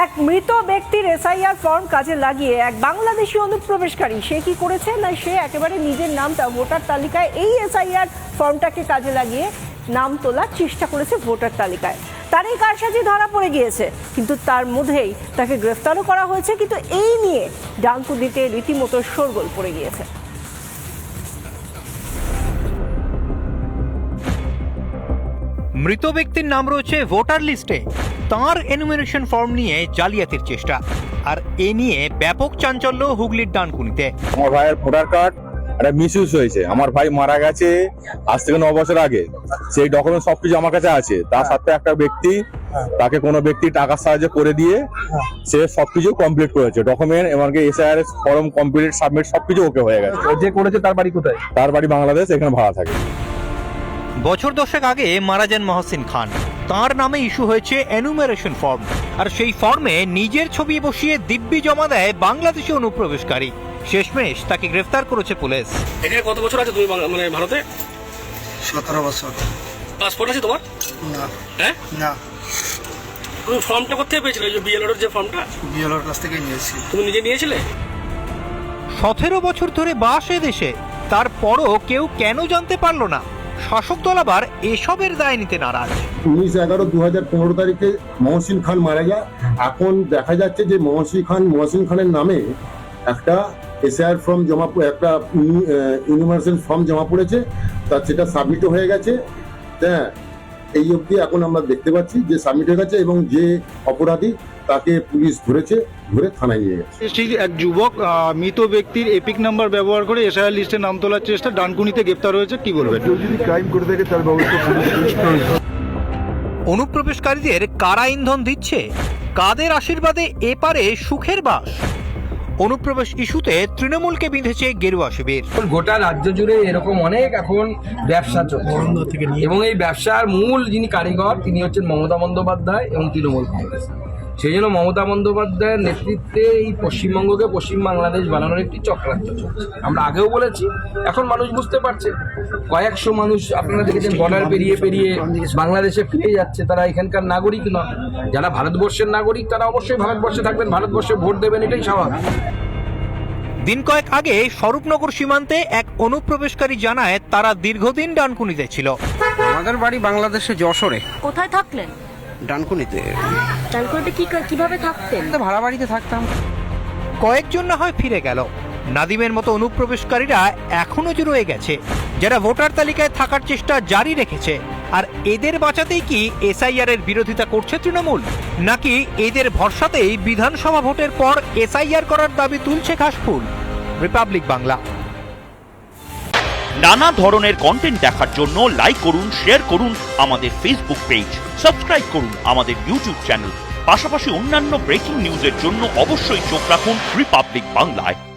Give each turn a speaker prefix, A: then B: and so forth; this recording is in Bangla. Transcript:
A: এক মৃত ব্যক্তির এসআইআর ফর্ম কাজে লাগিয়ে এক বাংলাদেশি অনুপ্রবেশকারী, সে কি করেছে? না, সে একেবারে নিজের নামটা, ভোটার তালিকায় এই এসআইআর ফর্মটাকে কাজে লাগিয়ে নাম তোলার চেষ্টা করেছে ভোটার তালিকায়। তার এই কারসাজি ধরা পড়ে গিয়েছে, কিন্তু তার মধ্যেই তাকে গ্রেফতারও করা হয়েছে, কিন্তু এই নিয়ে ডানকুনিতে রীতিমতো শোরগোল পড়ে গিয়েছে।
B: মৃত ব্যক্তির নাম রয়েছে ভোটার লিস্টে। তার এনুমিনেশন ফর্ম নিয়ে জালিয়াতির চেষ্টা। আর এ নিয়ে ব্যাপক চাঞ্চল্য হুগলির ডানকুনিতে।
C: আমার ভাইয়ের ভোটার কার্ড একটা মিসইউজ হয়েছে। আমার ভাই মারা গেছে আজ থেকে ন বছর আগে। সেই ডকুমেন্ট সবকিছু আমার কাছে আছে। তার সাথে একটা ব্যক্তি তাকে কোনো ব্যক্তি টাকার সাহায্যে করে দিয়ে সে সবকিছু কমপ্লিট করেছে। ডকুমেন্ট এমনকি এসআইআর ফর্ম কমপ্লিট সাবমিট সবকিছু ওকে হয়ে গেছে।
D: যে করেছে তার বাড়ি কোথায়?
C: তার বাড়ি বাংলাদেশ এখানে ভাড়া থাকে।
B: বছর দশেক আগে মারা যান মহসিন খান। তার নামে ইস্যু হয়েছে এনুমারেশন ফর্ম আর সেই ফর্মে নিজের ছবি বসিয়ে দিব্যি জমা দেয় বাংলাদেশি অনুপ্রবেশকারী। শেষমেশ তাকে গ্রেফতার করেছে পুলিশ।
E: এখানে কত বছর আছে তুমি মানে ভারতে?
F: সতেরো বছর।
E: পাসপোর্ট আছে তোমার?
F: না।
E: হ্যাঁ?
F: না।
E: তুমি ফর্মটা কোথায় পেয়েছিলে? যে বিএলওর যে ফর্মটা
F: বিএলওর কাছ থেকে নিয়েছি।
E: তুমি নিজে নিয়েছিলে?
B: সতেরো বছর ধরে বাস এ দেশে। তারপরও কেউ কেন জানতে পারল না? শাসক দল আবার এসবের দায় নিতে নারাজ।
G: উনিশ এগারো দু হাজার পনেরো তারিখে মহসিন খান মারা যায়। এখন দেখা যাচ্ছে যে মহসিন খান, মহসিন খানের নামে একটা এসআইআর ফর্ম জমা একটা ইউনিভার্সাল ফর্ম জমা পড়েছে। তা সেটা সাবমিটও হয়ে গেছে। হ্যাঁ এই অবধি এখন আমরা দেখতে পাচ্ছি যে সাবমিট হয়ে গেছে এবং যে অপরাধী তাকে পুলিশ ধরেছে ধরে থানায় নিয়ে গেছে।
D: ঠিক এক যুবক আহ, মৃত ব্যক্তির এপিক নাম্বার ব্যবহার করে এসআইআর লিস্টে নাম তোলার চেষ্টা ডানকুনিতে গ্রেপ্তার হয়েছে কি বলবেন?
B: অনুপ্রবেশকারীদের কারা ইন্ধন দিচ্ছে? কাদের আশীর্বাদে এপারে সুখের বাস? অনুপ্রবেশ ইস্যুতে তৃণমূলকে বিঁধেছে গেরুয়া শিবির।
H: গোটা রাজ্য জুড়ে এরকম অনেক এখন ব্যবসা চলছে। এবং এই ব্যবসার মূল যিনি কারিগর, তিনি হচ্ছেন মমতা বন্দ্যোপাধ্যায় এবং তৃণমূল কংগ্রেস। সেই জন্য মমতা বন্দ্যোপাধ্যায়ের নেতৃত্বে এই পশ্চিমবঙ্গকে পশ্চিম বাংলাদেশ বানানোর একটি চক্রান্ত চলছে। আমরা আগেও বলেছি, এখন মানুষ বুঝতে পারছে কয়েকশো মানুষ আপনারা দেখেছেন বর্ডার পেরিয়ে পেরিয়ে বাংলাদেশে ফিরে যাচ্ছে তারা এখানকার নাগরিক নয়। যারা ভারতবর্ষের নাগরিক তারা অবশ্যই ভারতবর্ষে থাকবেন ভারতবর্ষে ভোট দেবেন এটাই স্বাভাবিক।
B: দিন কয়েক আগে স্বরূপনগর সীমান্তে এক অনুপ্রবেশকারী জানায় তারা দীর্ঘদিন ডানকুনিতে ছিল।
I: আমাদের বাড়ি বাংলাদেশে যশোরে।
J: কোথায় থাকলেন?
I: ডানকুনিতে।
J: ডানকুনিতে কি কীভাবে থাকতেন?
I: তো ভাড়া বাড়িতে থাকতাম।
B: কয়েকজন না হয় ফিরে গেল। নাদিমের মতো অনুপ্রবেশকারীরা এখনও যে রয়ে গেছে, যারা ভোটার তালিকায় থাকার চেষ্টা জারি রেখেছে। আর এদের বাঁচাতেই কি এসআইআর এর বিরোধিতা করছে তৃণমূল? নাকি এদের ভরসাতেই বিধানসভা ভোটের পর এসআইআর করার দাবি তুলছে ঘাসফুল? রিপাবলিক বাংলা।
K: নানা ধরনের কন্টেন্ট দেখার জন্য লাইক করুন শেয়ার করুন আমাদের ফেসবুক পেজ সাবস্ক্রাইব করুন আমাদের ইউটিউব চ্যানেল পাশাপাশি অন্যান্য ব্রেকিং নিউজের জন্য অবশ্যই চোখ রাখুন রিপাবলিক বাংলায়